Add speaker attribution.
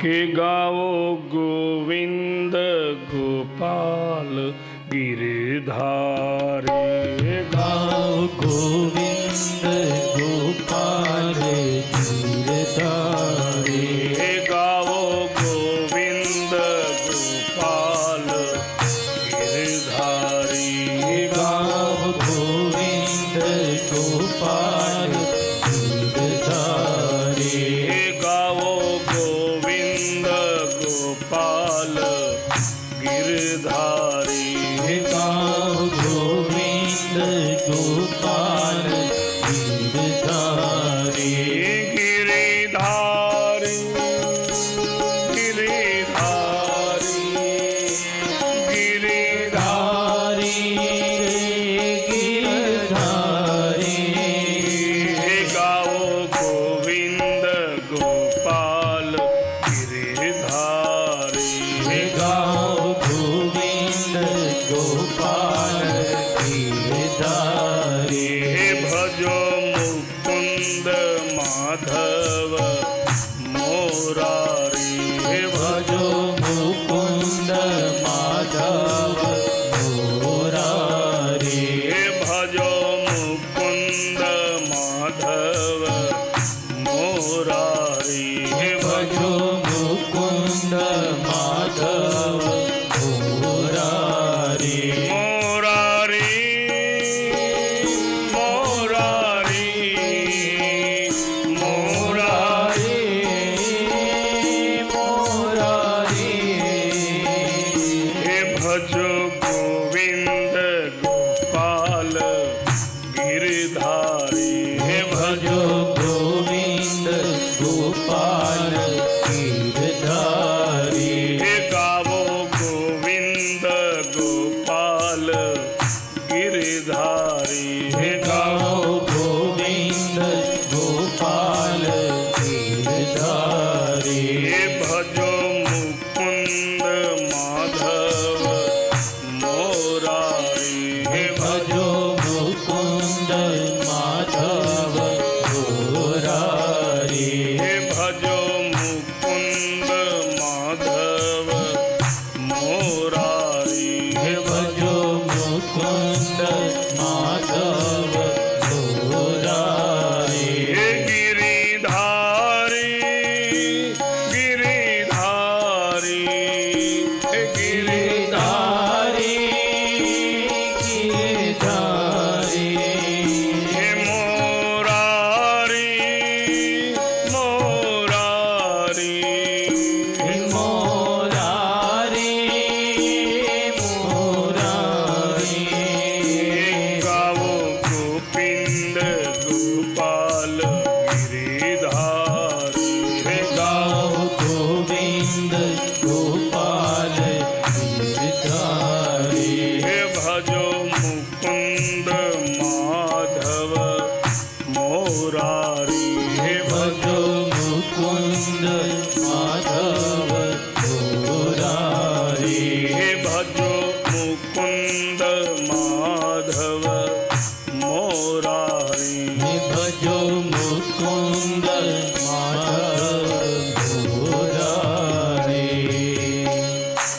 Speaker 1: કે ગાઓ ગોવિંદ ગોપાલ ગિરધારે.
Speaker 2: ગાઓ ગોવિંદ ગોપાલ ગિરધારે.
Speaker 1: ગાઓ ગોવિંદ ગોપાલ ગિરધારી. માધવ મોરારી ભજો
Speaker 2: મુકુંદ
Speaker 1: ગિરધારી હે ભજો
Speaker 2: ગોવિંદ ગોપાલ ગીરધારી
Speaker 1: હે ગાવો ગોવિંદ ગોપાલ ગિરધારી હે ગાવો
Speaker 2: ગોવિંદ ગોપાલ ગીરધારી
Speaker 1: હે ભજો ગોવિંદ માધવ મુકુંદ માધવ મુરારી હે
Speaker 2: ભજો મુકુંદ માધવ મોરારી
Speaker 1: હે ભજો મુકુંદ